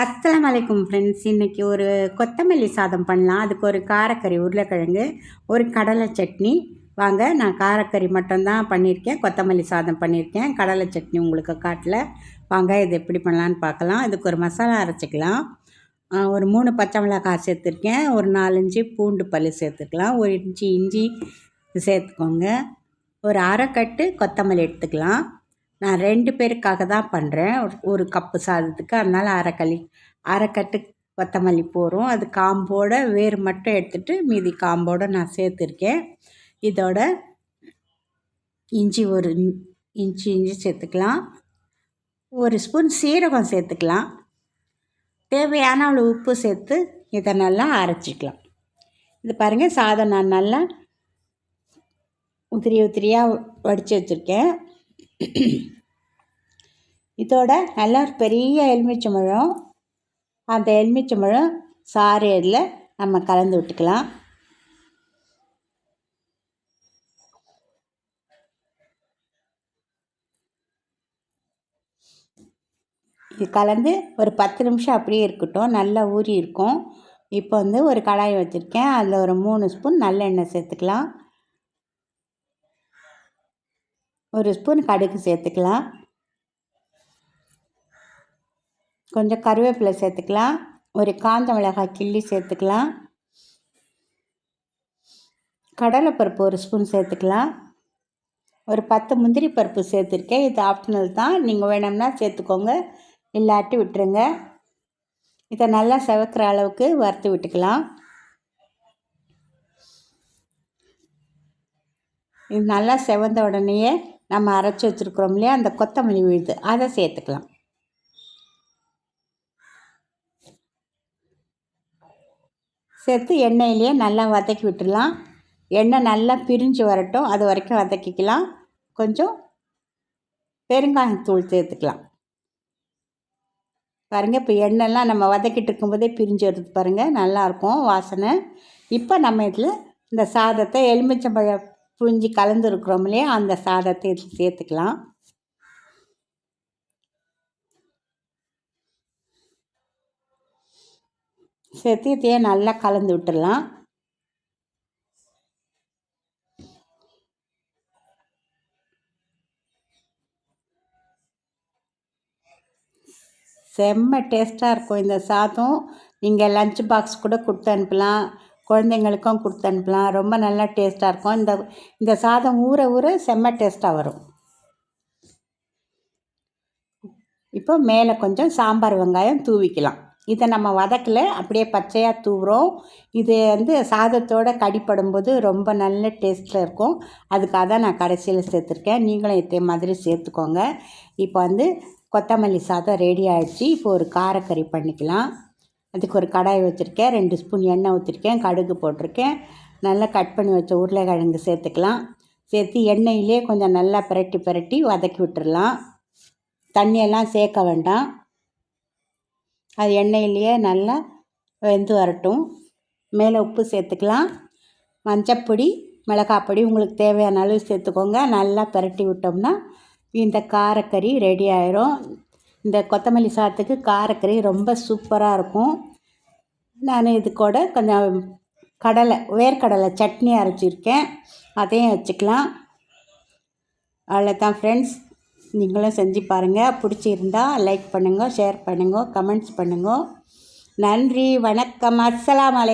அஸ்லாம் வலைக்கும் ஃப்ரெண்ட்ஸ் இன்றைக்கி ஒரு கொத்தமல்லி சாதம் பண்ணலாம். அதுக்கு ஒரு காரக்கறி உருளைக்கிழங்கு ஒரு கடலை சட்னி. வாங்க நான் காரக்கறி மட்டும்தான் பண்ணியிருக்கேன். கொத்தமல்லி சாதம் பண்ணியிருக்கேன். கடலை சட்னி உங்களுக்கு காட்டில். வாங்க இது எப்படி பண்ணலான்னு பார்க்கலாம். இதுக்கு ஒரு மசாலா அரைச்சிக்கலாம். ஒரு மூணு பச்சை மிளகாய் சேர்த்துருக்கேன். ஒரு நாலஞ்சு பூண்டு பல் சேர்த்துக்கலாம் ஒரு இஞ்சி இஞ்சி சேர்த்துக்கோங்க. ஒரு அரைக்கட்டு கொத்தமல்லி எடுத்துக்கலாம். நான் ரெண்டு பேருக்காக தான் பண்ணுறேன் ஒரு கப்பு சாதத்துக்கு அதனால் அரைக்களி அரைக்கட்டு கொத்தமல்லி போகிறோம் அது காம்போட வேர் மட்டும் எடுத்துகிட்டு மீதி காம்போடு நான் சேர்த்துருக்கேன். இதோட இஞ்சி ஒரு இஞ்சி இஞ்சி சேர்த்துக்கலாம். ஒரு ஸ்பூன் சீரகம் சேர்த்துக்கலாம். தேவையான அவ்வளோ உப்பு சேர்த்து இதை நல்லா அரைச்சிக்கலாம். இது பாருங்கள் சாதம் நான் நல்லா உதிரி உதிரியாக வடித்து வச்சுருக்கேன். இதோட நல்லா ஒரு பெரிய எலுமிச்சம்பழம் அந்த எலுமிச்சம்பழம் சாறு இதில் நம்ம கலந்து விட்டுக்கலாம். இது கலந்து ஒரு பத்து நிமிஷம் அப்படியே இருக்கட்டும். நல்லா ஊறி இருக்கும். இப்போ வந்து ஒரு கடாய் வச்சுருக்கேன். அதில் ஒரு மூணு ஸ்பூன் நல்லெண்ணெய் சேர்த்துக்கலாம். ஒரு ஸ்பூன் கடுகு சேர்த்துக்கலாம். கொஞ்சம் கருவேப்பிலை சேர்த்துக்கலாம். ஒரு காந்த மிளகாய் கிள்ளி சேர்த்துக்கலாம். கடலைப்பருப்பு ஒரு ஸ்பூன் சேர்த்துக்கலாம். ஒரு பத்து முந்திரி பருப்பு சேர்த்துருக்கேன். இது ஆப்ஷனல் தான். நீங்கள் வேணும்னா சேர்த்துக்கோங்க. இல்லாட்டி விட்டுருங்க. இதை நல்லா செவக்கிற அளவுக்கு வறுத்து விட்டுக்கலாம். இது நல்லா செவந்த உடனேயே நம்ம அரைச்சி வச்சுருக்குறோம் இல்லையா? அந்த கொத்தமல்லி விழுது. அதை சேர்த்துக்கலாம். சேர்த்து எண்ணெயிலேயே நல்லா வதக்கி விட்டுடலாம். எண்ணெய் நல்லா பிரிஞ்சு வரட்டும். அது வரைக்கும் வதக்கிக்கலாம். கொஞ்சம் பெருங்காயத்தூள் சேர்த்துக்கலாம். பாருங்கள் இப்போ எண்ணெய்லாம் நம்ம வதக்கிட்டு இருக்கும்போதே பிரிஞ்சு வருது பாருங்கள் நல்லாயிருக்கும் வாசனை. இப்போ நம்ம இதில் இந்த சாதத்தை எலுமிச்சம்பழம் புழிஞ்சி கலந்துருக்குறோம் இல்லையா? அந்த சாதத்தை இதில் சேர்த்துக்கலாம். சத்தியத்தையே நல்லா கலந்து விட்டுடலாம். செம்ம டேஸ்ட்டாக இருக்கும் இந்த சாதம். நீங்கள் லஞ்ச் பாக்ஸ் கூட கொடுத்து அனுப்பலாம். குழந்தைங்களுக்கும் கொடுத்து அனுப்பலாம். ரொம்ப நல்லா டேஸ்ட்டாக இருக்கும். இந்த இந்த சாதம் ஊற ஊற செம்ம டேஸ்ட்டாக வரும். இப்போ மேலே கொஞ்சம் சாம்பார் வெங்காயம் தூவிக்கலாம். இதை நம்ம வதக்கல அப்படியே பச்சையாக தூவுறோம். இது வந்து சாதத்தோடு கடிப்படும்போது ரொம்ப நல்ல டேஸ்ட்டில் இருக்கும். அதுக்காக தான் நான் கடைசியில் சேர்த்துருக்கேன். நீங்களும் இதே மாதிரி சேர்த்துக்கோங்க. இப்போ வந்து கொத்தமல்லி சாதம் ரெடி ஆகிடுச்சு இப்போ ஒரு காரக்கறி பண்ணிக்கலாம். அதுக்கு ஒரு கடாய் வச்சுருக்கேன். ரெண்டு ஸ்பூன் எண்ணெய் ஊற்றிருக்கேன் கடுகு போட்டிருக்கேன். நல்லா கட் பண்ணி வச்ச உருளைக்கிழங்கு சேர்த்துக்கலாம். சேர்த்து எண்ணெயிலே கொஞ்சம் நல்லா பிரட்டி பிரட்டி வதக்கி விட்டுடலாம் தண்ணியெல்லாம் சேர்க்க வேண்டாம். அது எண்ணெயிலேயே நல்லா வெந்து வரட்டும். மேலே உப்பு சேர்த்துக்கலாம். மஞ்சப்பொடி மிளகாப்பொடி உங்களுக்கு தேவையான அளவு சேர்த்துக்கோங்க. நல்லா பிரட்டி விட்டோம்னா இந்த காரக்கறி ரெடி ஆயிரும். இந்த கொத்தமல்லி சாதத்துக்கு காரக்கறி ரொம்ப சூப்பராக இருக்கும். நான் இது கூட கொஞ்சம் கடலை வேர்க்கடலை சட்னி அரைச்சிருக்கேன். அதையும் வச்சுக்கலாம். அவ்வளோதான் ஃப்ரெண்ட்ஸ் நீங்களும் செஞ்சு பாருங்கள் பிடிச்சிருந்தா லைக் பண்ணுங்கள் ஷேர் பண்ணுங்கள் கமெண்ட்ஸ் பண்ணுங்கள் நன்றி வணக்கம். அஸ்லாம் வலைக்கம்